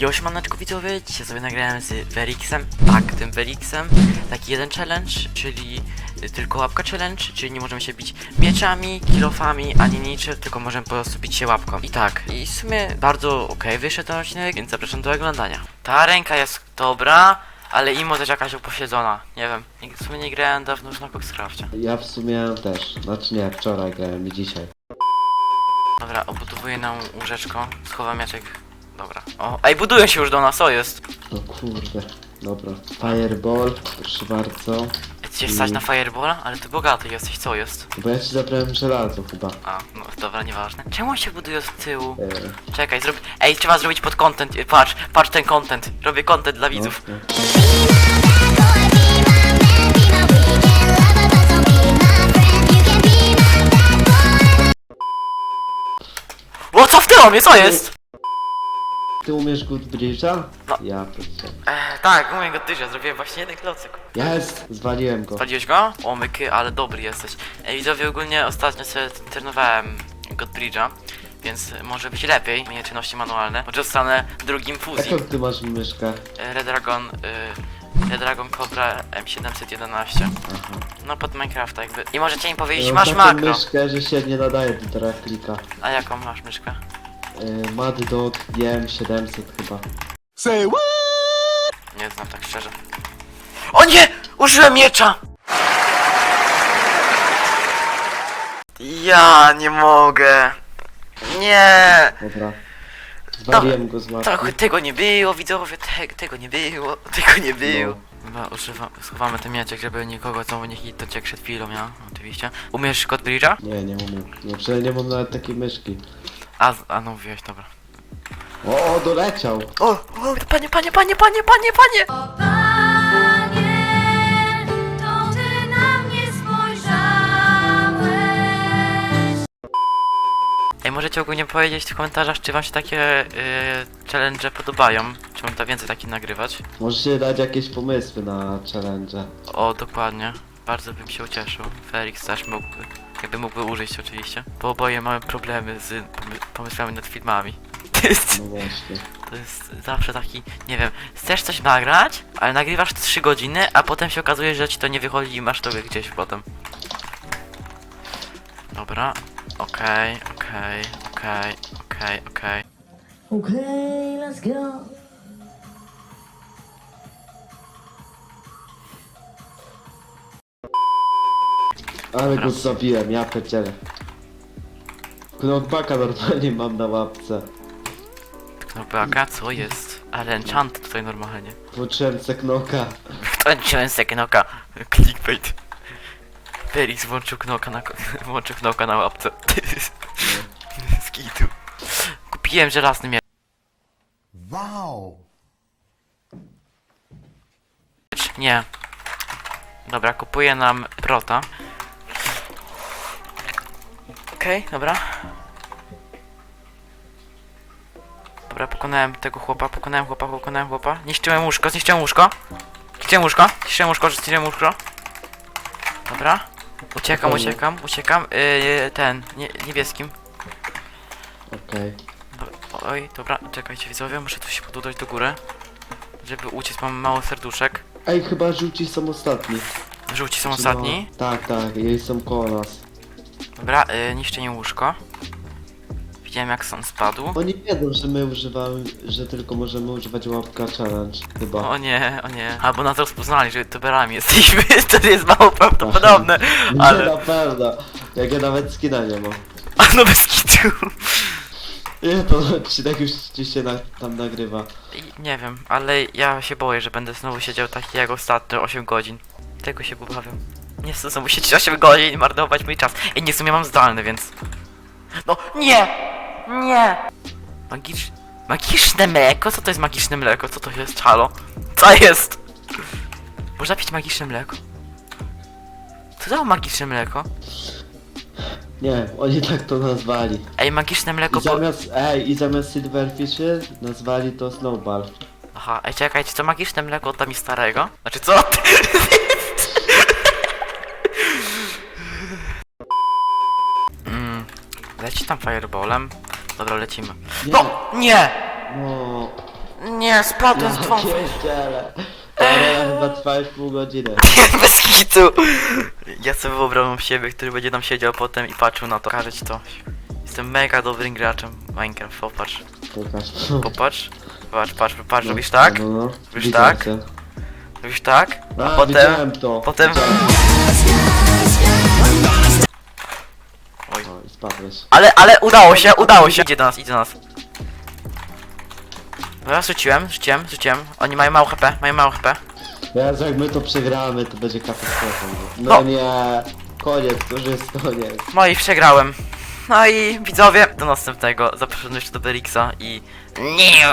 Jośmaneczku widzowie, dzisiaj sobie nagrałem z Verixem, tak, tym Verixem, taki jeden challenge, czyli y, tylko łapka challenge, czyli nie możemy się bić mieczami, kilofami, ani niczym, tylko możemy po prostu bić się łapką. I tak, i w sumie bardzo okej wyszedł ten odcinek, więc zapraszam do oglądania. Ta ręka jest dobra, ale imo też jakaś uposiedzona, nie wiem, w sumie nie grałem dawno już na Coxcrafcie. Ja w sumie też. Znaczy nie, wczoraj grałem i dzisiaj. Dobra, obudowuję nam łóżeczko, schowam mieczek. Dobra. O, ej, budują się już do nas, o jest. No kurde. Dobra. Fireball, proszę bardzo. Ty się stać na Fireballa? Ale ty bogaty jesteś, co jest? Bo ja ci zabrałem żelazo chyba. A, no dobra, nieważne. Czemu on się buduje z tyłu? E, Czekaj, zrób... Ej, trzeba zrobić pod content, y, patrz, patrz ten content. Robię content dla no, widzów. no. O, co w tyłu mnie, co jest? Ty umiesz good bridge'a? No. Ja proszę. E, tak, umiem go tyża, zrobiłem właśnie jeden klocek. Jest! Zwaliłem go. Spaliłeś go? O, myky, ale dobry jesteś. Ej, widzowie, ogólnie ostatnio sobie trenowałem Godbridge'a, więc może być lepiej. Mieć czynności manualne. Może zostanę drugim fuzji. Jaką ty masz myszkę? E, Red Dragon, y, Red Dragon Cobra M711. Aha. No pod Minecrafta jakby. I możecie im powiedzieć, Ja masz mam taką makro. myszkę, że się nie nadaje do teraz klika. A jaką masz myszkę? E, Mad Dog DM700 chyba. Nie znam tak szczerze. O nie! Użyłem miecza! Ja nie mogę. Nie! Dobra. Zwaliłem go z mapki. tego nie było, widzowie, te, tego nie było, tego nie było. No. Chyba używa, schowamy ten mieczek, żeby nikogo znowu nie hitnąć jak przed chwilą, ja, oczywiście. Umiesz kod Bridge'a? Nie, nie umiem. No przecież nie mam nawet takiej myszki. A, a no mówiłeś, dobra. O, o doleciał! O, o, panie, panie, panie, panie, panie, panie! Panie, to ty na mnie spojrzałeś. Ej, możecie ogólnie powiedzieć w komentarzach, czy wam się takie yy, challenge podobają, czy mam tam więcej takich nagrywać. Możecie dać jakieś pomysły na challenge. O, dokładnie. Bardzo bym się ucieszył. Felix też mógłby, jakby mógłby użyć oczywiście. Bo oboje mamy problemy z pomy- pomysłami nad filmami. To jest, No właśnie. to jest zawsze taki, nie wiem, chcesz coś nagrać, ale nagrywasz 3 godziny, a potem się okazuje, że ci to nie wychodzi i masz to gdzieś potem. Dobra, okej, okej, okej, okej, okej. Okay, let's go. Ale go zabiłem, ja pierdzielę. Knockbacka normalnie mam na łapce. Knopaka, co jest? Ale enchant tutaj normalnie. Włączyłem se knoka. Wtrąciłem se knoka. Clickbait. Felix włączył knoka na, ko- włączył knoka na łapce. Skitu. Kupiłem żelazny miecz. Wow! Nie. Dobra, kupuję nam prota. Okej, dobra. Dobra, pokonałem tego chłopa, pokonałem chłopa, pokonałem chłopa. Niszczyłem łóżko, zniszczyłem łóżko. Zniszczyłem łóżko, zniszczyłem łóżko, zniszczyłem łóżko. Dobra. Uciekam, uciekam, uciekam. Yy, ten, nie, niebieskim. Okej. Oj, dobra, czekajcie widzowie, muszę tu się podudać do góry. Żeby uciec, mam mało serduszek. Ej, chyba żółci są ostatni. Żółci są Czy no- ostatni. Tak, tak, jej są koło nas. Dobra, y, niszczenie łóżko. Widziałem jak stąd spadł. Oni wiedzą, że my używamy, że tylko możemy używać łapka challenge. Chyba. O nie, o nie. Albo nas rozpoznali, że youtuberami jesteśmy. To jest mało prawdopodobne. Nie Ale. na pewno. Jak ja nawet skina nie mam. A no bez kitu. Nie, to odcinek już ci się na, tam nagrywa. I Nie wiem, ale ja się boję, że będę znowu siedział taki jak ostatnio 8 godzin. Tego się obawiam. Nie chcę siedzieć 8 godzin i marnować mój czas. I nie w sumie mam zdalny, więc. No nie! Nie! Magicz... Magiczne mleko? Co to jest magiczne mleko? Co to jest? Halo? Co jest? Można pić magiczne mleko? Co to magiczne mleko? Nie, oni tak to nazwali. Ej, magiczne mleko I po... zamiast, ej, i zamiast Silverfishy nazwali to Snowball. Aha, ej czekajcie, co magiczne mleko od mi starego? Znaczy co? leci tam fireballem. Dobra, lecimy. Nie. No! Nie! No, Nie, spadłem z Ja dwoma. pierdzielę. Ta arena chyba trwa już pół godziny. Bez kitu. Ja sobie wyobrażam siebie, który będzie tam siedział potem i patrzył na to. Pokażę ci to. Jestem mega dobrym graczem Minecraft, popatrz. Pokaż. Popatrz. Patrz, patrz, patrz, robisz tak? No, no. Robisz Widziałem tak? cię. Robisz tak? A A, potem... widziałem to. potem- Widziałem. Spadłeś. Ale, ale udało się, udało się. Idzie do nas, idzie do nas. Dobra, rzuciłem, rzuciłem, rzuciłem. Oni mają mało HP, mają mało HP. Teraz jak my to przegramy, to będzie katastrofa. No, No. nie. Koniec, to już jest koniec. No i przegrałem. No i widzowie, do następnego. Zapraszam jeszcze do Berixa i... Nie.